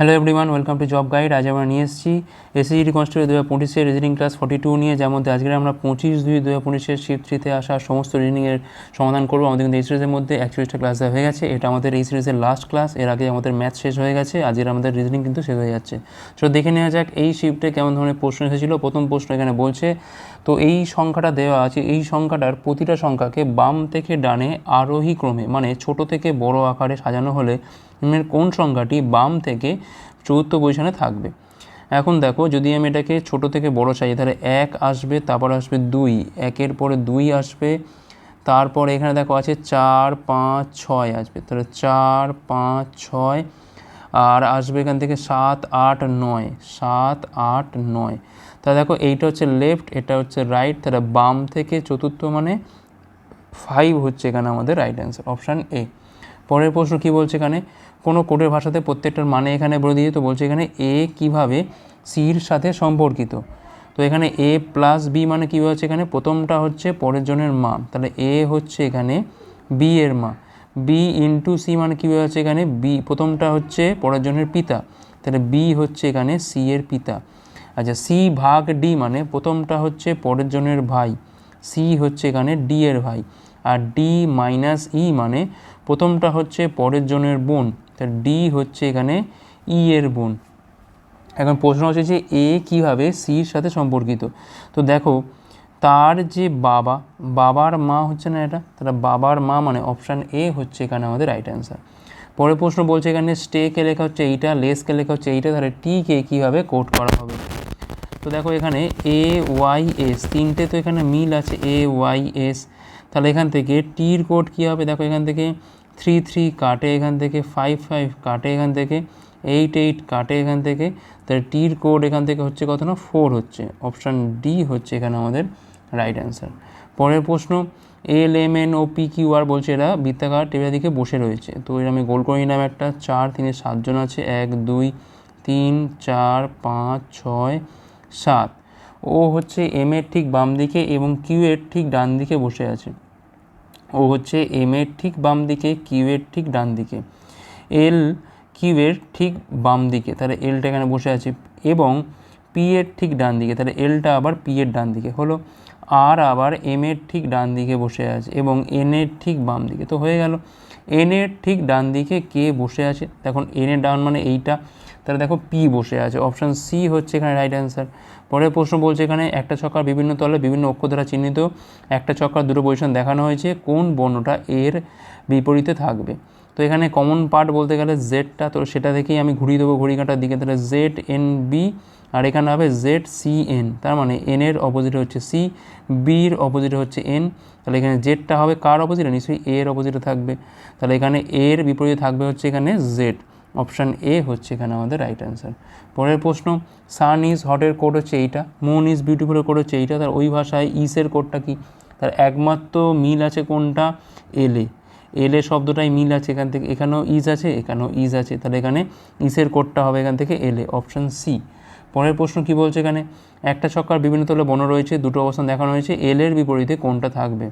Hello everyone welcome to job guide আজ আমরা নিয়ে এসেছি এসএসজি কনস্টেবল দু হাজার পঁচিশের রিজনিং ক্লাস ফর্টি টু নিয়ে, যার মধ্যে আজকে আমরা পঁচিশ দুই দু হাজার পঁচিশের শিফট থ্রিতে আসা সমস্ত রিজনিংয়ের সমাধান করব। আমাদের কিন্তু এই সিরিজের মধ্যে একচল্লিশটা ক্লাস হয়ে গেছে। এটা আমাদের এই সিরিজের লাস্ট ক্লাস এর আগে আমাদের ম্যাথ শেষ হয়ে গেছে। আজকের আমাদের রিজনিং কিন্তু শেষ হয়ে যাচ্ছে। তো দেখে নেওয়া যাক এই শিফটে কেমন ধরনের প্রশ্ন এসেছিল। প্রথম প্রশ্ন এখানে বলছে তো এই সংখ্যাটা দেওয়া আছে, এই সংখ্যাটার প্রতিটা সংখ্যাকে বাম থেকে ডানে আরোহী ক্রমে মানে ছোট থেকে বড় আকারে সাজানো হলে কোন সংখ্যাটি বাম থেকে চতুর্থ পজিশনে থাকবে? এখন দেখো, যদি আমি এটাকে ছোট থেকে বড় চাই তাহলে এক আসবে, তারপর আসবে দুই, একের পরে দুই আসবে, তারপর এখানে দেখো আছে চার, পাঁচ, ছয় আসবে, তাহলে চার, পাঁচ, ছয় আর আসবে এখান থেকে সাত, আট, নয়, সাত, আট, নয়। তাহলে দেখো এইটা হচ্ছে লেফট এটা হচ্ছে রাইট তাহলে বাম থেকে চতুর্থ মানে ফাইভ হচ্ছে এখানে আমাদের রাইট অ্যান্সার অপশান এ পরের প্রশ্ন কী বলছে এখানে? কোনো কোডের ভাষাতে প্রত্যেকটার মানে এখানে বলে দিয়ে তো বলছে এখানে এ কীভাবে সির সাথে সম্পর্কিত? তো এখানে এ প্লাস বি মানে কী হচ্ছে এখানে? প্রথমটা হচ্ছে পরের জনের মা, তাহলে এ হচ্ছে এখানে বি এর মা। বি ইন্টু সি মানে কী হচ্ছে এখানে? বি প্রথমটা হচ্ছে পরের জনের পিতা। তাহলে বি হচ্ছে এখানে সি এর পিতা। আচ্ছা সি ভাগ ডি মানে প্রথমটা হচ্ছে পরের জনের ভাই। সি হচ্ছে এখানে ডি এর ভাই। আর ডি মাইনাস ই মানে প্রথমটা হচ্ছে পরের জনের বোন। তাহলে ডি হচ্ছে এখানে ই এর বোন। এখন প্রশ্ন হচ্ছে যে এ কীভাবে সির সাথে সম্পর্কিত? তো দেখো তার যে বাবা, বাবার মা হচ্ছে না এটা? তাহলে বাবার মা মানে অপশান এ হচ্ছে এখানে আমাদের রাইট অ্যান্সার পরের প্রশ্ন বলছে এখানে স্টেকে লেখা হচ্ছে এইটা লেসকে লেখা হচ্ছে এইটা, তাহলে টিকে কীভাবে কোড করা হবে? তো দেখো এখানে এ ওয়াই এস তিনটে তো এখানে মিল আছে এ ওয়াই এস তাহলে এখান থেকে টির কোড কী হবে? দেখো এখান থেকে থ্রি থ্রি কাটে এখান থেকে ফাইভ ফাইভ কাটে এখান থেকে এইট এইট কাটে এখান থেকে। তাহলে টির কোড এখান থেকে হচ্ছে কত না? ফোর হচ্ছে। অপশান ডি হচ্ছে এখানে আমাদের রাইট অ্যান্সার পরের প্রশ্ন L M N O P Q R বলছে এরা বৃত্তাকার টেবিলের দিকে বসে রয়েছে। তো এর আমি গোল করে নিলাম একটা। চার, তিনে সাতজন আছে। এক, দুই, তিন, চার, পাঁচ, ছয়, সাত। ও হচ্ছে এম এর ঠিক বাম দিকে এবং কিউ এর ঠিক ডান দিকে বসে আছে। ও হচ্ছে এম এর ঠিক বাম দিকে কিউ এর ঠিক ডান দিকে। এল কিউ এর ঠিক বাম দিকে। তাহলে এলটা এখানে বসে আছে। এবং পি এর ঠিক ডান দিকে। তাহলে এলটা আবার পি এর ডান দিকে। হলো আর আবার এম এর ঠিক ডান দিকে বসে আছে এবং এন এর ঠিক বাম দিকে। তো হয়ে গেল, এন এর ঠিক ডান দিকে কে বসে আছে? দেখুন, এন এর ডান মানে এইটা। তাহলে দেখো, পি বসে আছে। অপশান সি হচ্ছে এখানে রাইট অ্যান্সার পরের প্রশ্ন বলছে এখানে, একটা ছক্কার বিভিন্ন তলে বিভিন্ন অক্ষর দ্বারা চিহ্নিত। একটা ছক্কার দুটো পজিশন দেখানো হয়েছে। কোন বর্ণটা এর বিপরীতে থাকবে? তো এখানে কমন পার্ট বলতে গেলে জেডটা তো সেটা থেকেই আমি ঘুরিয়ে দেবো ঘড়ি কাঁটার দিকে। তাহলে জেড এন বি আর এখানে হবে জেড সি এন তার মানে এন এর অপোজিটে হচ্ছে সি বির অপোজিটে হচ্ছে এন তাহলে এখানে জেডটা হবে কার অপোজিটে নিশ্চয়ই এর অপোজিটে থাকবে। তাহলে এখানে এর বিপরীতে থাকবে হচ্ছে এখানে জেড অপশান এ হচ্ছে এখানে আমাদের রাইট অ্যান্সার পরের প্রশ্ন সান ইজ হটের কোড হচ্ছে এইটা মুন ইজ বিউটিফুলের কোড হচ্ছে এইটা, তার ওই ভাষায় ইসের কোডটা কি? তার একমাত্র মিল আছে কোনটা? এলে এলে শব্দটাই মিল আছে এখান থেকে, এখানেও ইজ আছে, এখানেও ইজ আছে। তাহলে এখানে ইসের কোডটা হবে এখান থেকে এলে অপশান সি পরের প্রশ্ন কি বলছে এখানে? একটা ছক্কার বিভিন্ন তলে বর্ণ রয়েছে, দুটো অবস্থান দেখানো হয়েছে এলের বিপরীতে কোনটা থাকবে?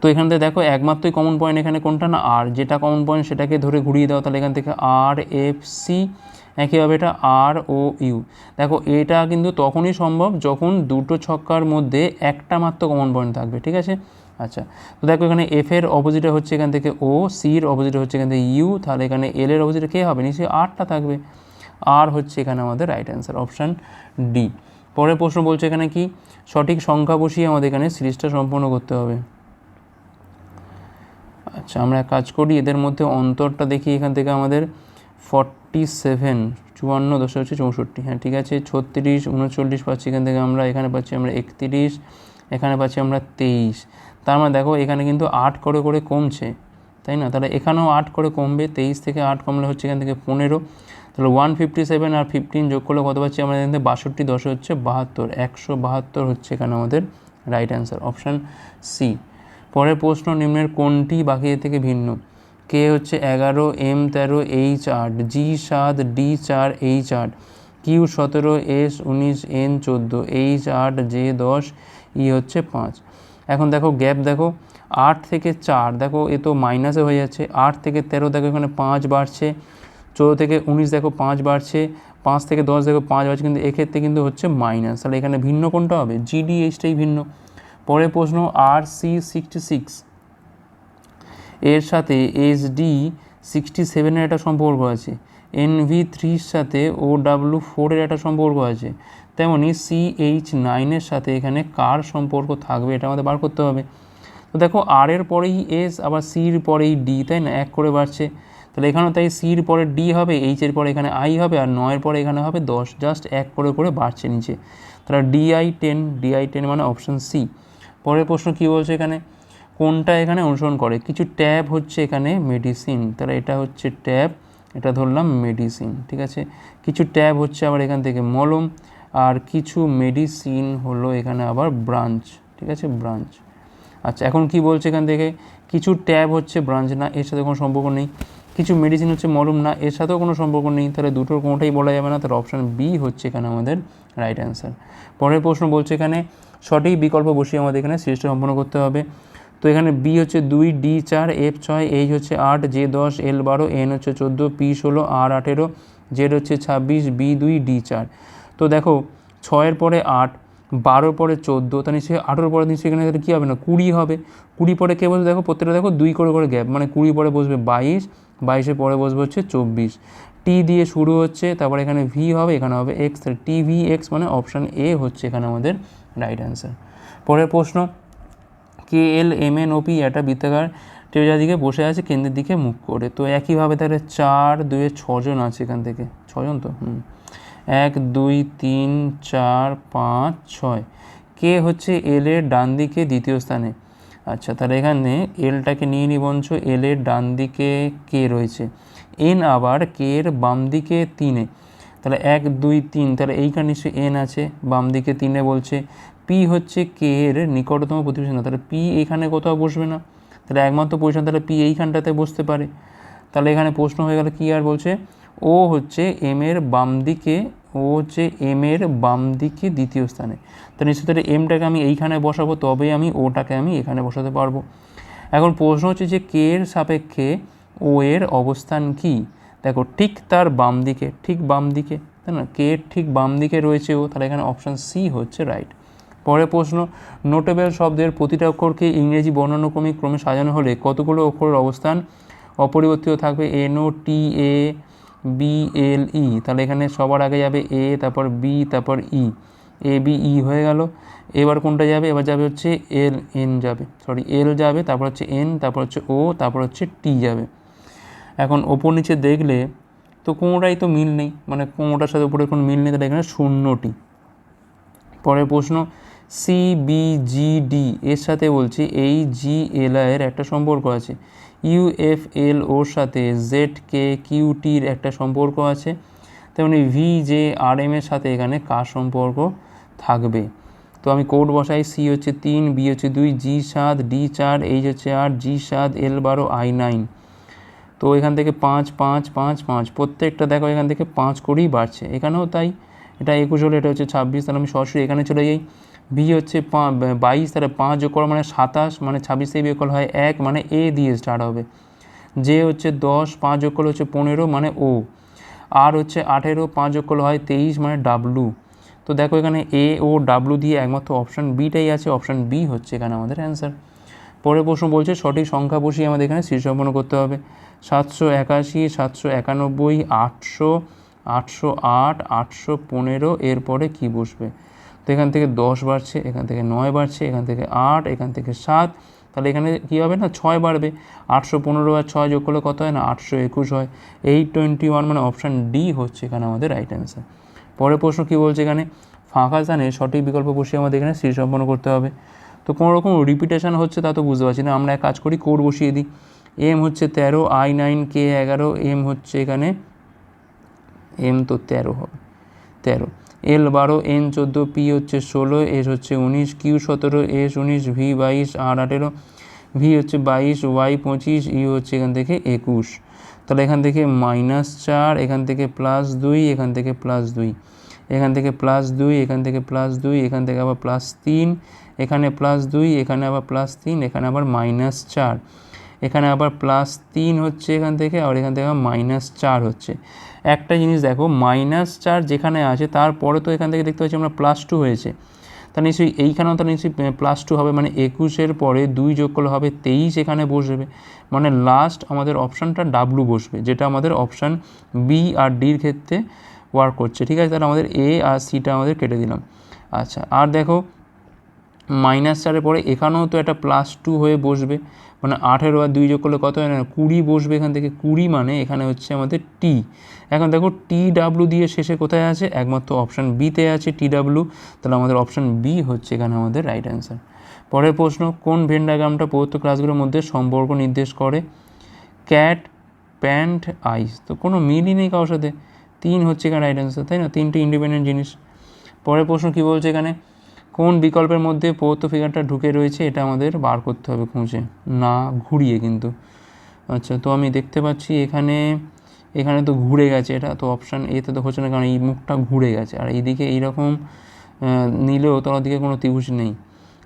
তো এখান থেকে দেখো, একমাত্রই কমন পয়েন্ট এখানে কোনটা না? আর যেটা কমন পয়েন্ট সেটাকে ধরে ঘুরিয়ে দাও, তাহলে এখান থেকে আর এফ সি একইভাবে এটা আর ও ইউ দেখো, এটা কিন্তু তখনই সম্ভব যখন দুটো ছক্কার মধ্যে একটা মাত্র কমন পয়েন্ট থাকবে, ঠিক আছে? আচ্ছা তো দেখো এখানে এফ এর অপোজিটে হচ্ছে এখান থেকে ও সির অপোজিটে হচ্ছে এখান থেকে ইউ তাহলে এখানে এল এর অপোজিটে কে হবে? নিশ্চয়ই আরটা থাকবে। আর হচ্ছে এখানে আমাদের রাইট অ্যান্সার অপশান ডি পরের প্রশ্ন বলছে এখানে কি? সঠিক সংখ্যা বসিয়ে আমাদের এখানে সিরিজটা সম্পন্ন করতে হবে। আচ্ছা আমরা এক কাজ করি, এদের মধ্যে অন্তরটা দেখি, এখান থেকে আমাদের ফর্টি সেভেন চুয়ান্ন দশে হচ্ছে চৌষট্টি। হ্যাঁ ঠিক আছে, ছত্রিশ, উনচল্লিশ পাচ্ছি এখান থেকে আমরা, এখানে পাচ্ছি আমরা একত্রিশ, এখানে পাচ্ছি আমরা তেইশ। তার মানে দেখো, এখানে কিন্তু আট করে করে কমছে, তাই না? তাহলে এখানেও আট করে কমবে, তেইশ থেকে আট কমলে হচ্ছে এখান থেকে পনেরো। তাহলে ওয়ান ফিফটি সেভেন আর ফিফটিন যোগ করলে কত পাচ্ছি আমরা এখান বাষট্টি, দশে হচ্ছে বাহাত্তর, একশো বাহাত্তর হচ্ছে এখানে আমাদের রাইট অ্যান্সার অপশান সি পরের প্রশ্ন, নিম্নের কোনটি বাকি থেকে ভিন্ন? কে হচ্ছে এগারো এম তেরো এইচ আট জি সাত ডি চার এইচ আট। কিউ সতেরো এস উনিশ এন চোদ্দ এইচ আট জে দশ ই হচ্ছে পাঁচ। এখন দেখো গ্যাপ দেখো, আট থেকে চার, দেখো, এ তো মাইনাসে হয়ে যাচ্ছে, আট থেকে তেরো, দেখো এখানে পাঁচ বাড়ছে চোদ্দ থেকে উনিশ দেখো পাঁচ বাড়ছে, পাঁচ থেকে দশ দেখো পাঁচ বাড়ছে, কিন্তু এক্ষেত্রে কিন্তু হচ্ছে মাইনাস তাহলে এখানে ভিন্ন কোনটা হবে? জিডি এইচটাই ভিন্ন। পরের প্রশ্ন আর সি সিক্সটি সিক্স এর সাথে এস ডি সিক্সটি সেভেনের একটা সম্পর্ক আছে। এনভি থ্রির সাথে ও ডাব্লু ফোরের একটা সম্পর্ক আছে। তেমনি সি এইচ নাইনের সাথে এখানে কার সম্পর্ক থাকবে এটা আমাদের বার করতে হবে। তো দেখো আর এর পরেই এস আবার সির পরেই ডি তাই না? এক করে বাড়ছে। তাহলে এখানেও তাই সির পরে ডি হবে এইচের পরে এখানে আই হবে, আর নয়ের পরে এখানে হবে দশ। জাস্ট এক করে করে বাড়ছে নিচে। তাহলে ডিআই টেন ডিআই টেন মানে অপশন সি পরের প্রশ্ন কী বলছে এখানে? কোনটা এখানে অনুসরণ করে? কিছু ট্যাব হচ্ছে এখানে মেডিসিন তাহলে এটা হচ্ছে ট্যাব, এটা ধরলাম মেডিসিন ঠিক আছে? কিছু ট্যাব হচ্ছে আবার এখান থেকে মলম, আর কিছু মেডিসিন হলো এখানে আবার ব্রাঞ্চ ঠিক আছে? ব্রাঞ্চ আচ্ছা এখন কি বলছে এখান থেকে? কিছু ট্যাব হচ্ছে ব্রাঞ্চ না, এর সাথে কোনো সম্পর্ক নেই। কিছু মেডিসিন হচ্ছে মলম না, এর সাথেও কোনো সম্পর্ক নেই। তাহলে দুটোর কোনোটাই বলা যাবে না তার অপশান বি হচ্ছে এখানে আমাদের রাইট অ্যান্সার পরের প্রশ্ন বলছে এখানে, সঠিক বিকল্প বসিয়ে আমাদের এখানে সৃষ্ট সম্পন্ন করতে হবে। তো এখানে বি হচ্ছে দুই ডি চার এফ ছয় এইচ হচ্ছে আট জে দশ এল বারো এন হচ্ছে চোদ্দ পি ষোলো আর আঠেরো জেড হচ্ছে ছাব্বিশ বি দুই ডি চার। তো দেখো, ছয়ের পরে আট বারোর পরে চোদ্দ, তা নিশ্চয়ই আঠেরোর পরে নিশ্চয়ই এখানে কী হবে না? কুড়ি হবে। কুড়ি পরে কে বসবে? দেখো প্রত্যেকটা দেখো দুই করে করে গ্যাপ মানে কুড়ি পরে বসবে বাইশ বাইশের পরে বসবে হচ্ছে চব্বিশ। টি দিয়ে শুরু হচ্ছে, তারপরে এখানে ভি হবে, এখানে হবে এক্স টি ভি এক্স মানে অপশান এ হচ্ছে এখানে আমাদের রাইট অ্যান্সার পরের প্রশ্ন কে এল এম এন ওপি একটা বৃত্তাকার দিকে বসে আছে, কেন্দ্রের দিকে মুখ করে। তো একইভাবে তাহলে চার, দুয়ে ছজন আছে এখান থেকে। ছজন তো? হুম। এক, দুই, তিন, চার, পাঁচ, ছয়। কে হচ্ছে এল এর ডান দিকে দ্বিতীয় স্থানে? আচ্ছা তাহলে এখানে এলটাকে নিয়ে নিবঞ্চ এল এর ডান দিকে কে রয়েছে? এন আবার কে এর বাম দিকে তিনে। তাহলে এক, দুই, তিন, তাহলে এইখানে নিশ্চয়ই এন আছে, বাম দিকে তিনে বলছে। পি হচ্ছে কে এর নিকটতম প্রতিবেশী। না তাহলে পি এখানে কোথাও বসবে না। তাহলে একমাত্র পজিশন তাহলে পি এইখানটাতে বসতে পারে। তাহলে এখানে প্রশ্ন হয়ে গেল, কী আর বলছে? ও হচ্ছে এম এর বাম দিকে, ও হচ্ছে এম এর বাম দিকে দ্বিতীয় স্থানে। তো নিশ্চিত এমটাকে আমি এইখানে বসাবো, তবেই আমি ওটাকে আমি এখানে বসাতে পারব। এখন প্রশ্ন হচ্ছে যে কে এর সাপেক্ষে ও এর অবস্থান কি? দেখো, ঠিক তার বাম দিকে, ঠিক বাম দিকে, তাই না? কে এর ঠিক বাম দিকে রয়েছে ও, তাহলে এখানে অপশান সি হচ্ছে রাইট পরের প্রশ্ন নোটেবল শব্দের প্রতিটা অক্ষরকে ইংরেজি বর্ণানুক্রমিক ক্রমে সাজানো হলে কতগুলো অক্ষরের অবস্থান অপরিবর্তিত থাকবে? N O T A B L ই তাহলে এখানে সবার আগে যাবে এ তারপর বি তারপর ই এ বি ই হয়ে গেল। এবার কোনটা যাবে? এবার যাবে হচ্ছে এল এন যাবে। সরি এল যাবে, তারপর হচ্ছে এন তারপর হচ্ছে ও তারপর হচ্ছে টি যাবে। এখন ওপর নিচে দেখলে তো কোনোটাই তো মিল নেই। মানে কোনোটার সাথে উপরে কোনো মিল নেই, তাহলে এখানে শূন্যটি। পরের প্রশ্ন সি বি জি ডি এর সাথে বলছি এই জি এল এর একটা সম্পর্ক আছে। ইউ এফ এল ওর সাথে জেড কে কিউ টির একটা সম্পর্ক আছে। তেমনি ভি জে আর এম এর সাথে এখানে কার সম্পর্ক থাকবে। তো আমি কোড বসাই সি হচ্ছে তিন বি হচ্ছে দুই জি সাত ডি চার এইচ হচ্ছে আট জি সাত এল বারো আই নাইন তো এখান থেকে পাঁচ পাঁচ পাঁচ পাঁচ, প্রত্যেকটা দেখো এখান থেকে পাঁচ করেই বাড়ছে। এখানেও তাই, এটা একুশ হলে এটা হচ্ছে ছাব্বিশ, তাহলে আমি সরাসরি এখানে চলে যাই। বি হচ্ছে বাইশ, তাহলে পাঁচ যোগ করা মানে সাতাশ মানে ছাব্বিশে বিয়োগ হয় এক মানে এ দিয়ে স্টার্ট হবে। যে হচ্ছে দশ, পাঁচ যোগ করলে হচ্ছে পনেরো মানে ও। আর হচ্ছে আঠেরো, পাঁচ যোগ করলে হয় তেইশ মানে ডাব্লু। তো দেখো এখানে এ, ও, ডাব্লু দিয়ে একমাত্র অপশান বিটাই আছে, অপশান বি হচ্ছে এখানে আমাদের অ্যান্সার। পরের প্রশ্ন বলছে সঠিক সংখ্যা বসিয়ে আমাদের এখানে শীর্ষ সম্পন্ন করতে হবে। সাতশো একাশি, সাতশো একানব্বই, আটশো আটশো আট, আটশো পনেরো, এরপরে কী বসবে? তো এখান থেকে দশ বাড়ছে, এখান থেকে নয় বাড়ছে, এখান থেকে আট, এখান থেকে সাত। তাহলে এখানে কী হবে না? ছয় বাড়বে। আটশো পনেরো আর ছয় যোগ করলে কত হয় না? আটশো একুশ হয়। এইট টোয়েন্টি ওয়ান মানে অপশান ডি হচ্ছে এখানে আমাদের রাইট অ্যান্সার পরের প্রশ্ন কী বলছে এখানে? ফাঁকা স্থানে সঠিক বিকল্প বসিয়ে আমাদের এখানে স্থির সম্পন্ন করতে হবে। তো কোনো রকম রিপিটেশন হচ্ছে তা তো বুঝতে পারছি না। আমরা এক কাজ করি কোড বসিয়ে দিই। এম হচ্ছে তেরো আই নাইন কে এগারো এম হচ্ছে এখানে এম তো তেরো হবে। তেরো। এল বারো, এন চোদ্দ, পি হচ্ছে ষোলো, এস হচ্ছে উনিশ, কিউ সতেরো, এস উনিশ, ভি বাইশ, আর আঠেরো, ভি হচ্ছে বাইশ, ওয়াই পঁচিশ, ই হচ্ছে এখান থেকে একুশ। তাহলে এখান থেকে মাইনাস চার, এখান থেকে প্লাস দুই, এখান থেকে প্লাস দুই। এখান থেকে প্লাস দুই, এখান থেকে প্লাস দুই, এখান থেকে আবার প্লাস তিন, এখানে প্লাস দুই, এখানে আবার প্লাস তিন, এখানে আবার মাইনাস চার। এখানে আবার প্লাস তিন হচ্ছে এখান থেকে আর এখান থেকে আবার মাইনাস চার হচ্ছে। একটা জিনিস দেখো মাইনাস চার যেখানে আছে, তারপরে তো এখান থেকে দেখতে পাচ্ছি আমরা প্লাস টু হয়েছে। তা নিশ্চয়ই এইখানেও তো নিশ্চয়ই প্লাস টু হবে মানে একুশের পরে দুই যোগ করলে হবে তেইশ এখানে বসবে। মানে লাস্ট আমাদের অপশানটা ডাব্লু বসবে, যেটা আমাদের অপশান বি আর ডির ক্ষেত্রে ওয়ার্ক করছে। ঠিক আছে, তাহলে আমাদের এ আর সিটা আমাদের কেটে দিলাম। আচ্ছা আর দেখো মাইনাস চারের পরে এখানেও তো একটা প্লাস টু হয়ে বসবে। মানে আঠেরো আর দুই যোগ করলে কত হয় না? কুড়ি বসবে এখান থেকে। কুড়ি মানে এখানে হচ্ছে আমাদের টি এখন দেখো টি ডাব্লু দিয়ে শেষে কোথায় আছে? একমাত্র অপশান বিতে আছে টি ডাব্লু তাহলে আমাদের অপশান বি হচ্ছে এখানে আমাদের রাইট অ্যান্সার পরের প্রশ্ন, কোন ভেন্ডাগ্রামটা প্রদত্ত ক্লাসগুলোর মধ্যে সম্পর্ক নির্দেশ করে? ক্যাট প্যান্ট আইস তো কোনো মিলই নেই কারোর সাথে। তিন হচ্ছে এখানে রাইট অ্যান্সার তাই না? তিনটে ইন্ডিপেন্ডেন্ট জিনিস। পরের প্রশ্ন কী বলছে এখানে? কোন বিকল্পের মধ্যে প্রদত্ত ফিগারটা ঢুকে রয়েছে, এটা আমাদের বার করতে হবে খুঁজে, না ঘুরিয়ে কিন্তু। আচ্ছা তো আমি দেখতে পাচ্ছি এখানে এখানে তো ঘুরে গেছে, এটা তো অপশান এতে তো হচ্ছে না, কারণ এই মুখটা ঘুরে গেছে। আর এইদিকে এইরকম নিলেও তোর দিকে কোনো ত্রিভুজ নেই।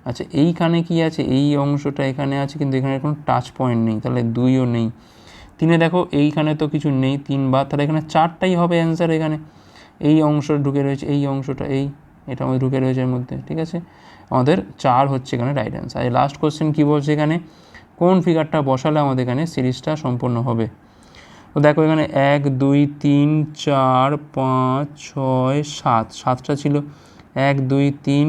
আচ্ছা এইখানে কি আছে? এই অংশটা এখানে আছে, কিন্তু এখানে কোনো টাচ পয়েন্ট নেই, তাহলে দুইও নেই। তিনে দেখো, এইখানে তো কিছু নেই, তিন বার তাহলে এখানে চারটাই হবে অ্যান্সার এখানে। এই অংশটা ঢুকে রয়েছে, এই অংশটা, এই এটা আমাদের ঢুকে রয়েছে এর মধ্যে, ঠিক আছে? আমাদের চার হচ্ছে এখানে রাইট অ্যান্সার আর লাস্ট কোশ্চেন কী বলছে এখানে? কোন ফিগারটা বসালে আমাদের এখানে সিরিজটা সম্পূর্ণ হবে? তো দেখো এখানে এক, দুই, তিন, চার, পাঁচ, ছয়, সাত। সাতটা ছিল। এক, দুই, তিন,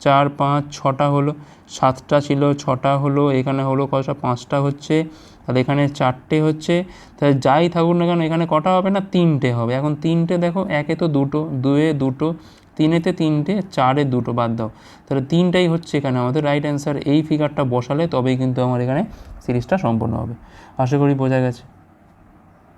চার, পাঁচ, ছটা হলো। সাতটা ছিল, ছটা হলো, এখানে হলো কটা পাঁচটা হচ্ছে। তাহলে এখানে চারটে হচ্ছে। তাহলে যাই থাকুক না কেন, এখানে কটা হবে না? তিনটে হবে। এখন তিনটে দেখো, একে তো দুটো, দুয়ে দুটো তিনেতে তিনটে, চারে দুটো বাদ দাও। তাহলে তিনটাই হচ্ছে এখানে। আমাদের রাইট অ্যান্সার এই ফিগারটা বসালে তবেই কিন্তু আমার এখানে সিরিজটা সম্পূর্ণ হবে। আশা করি বোঝা গেছে।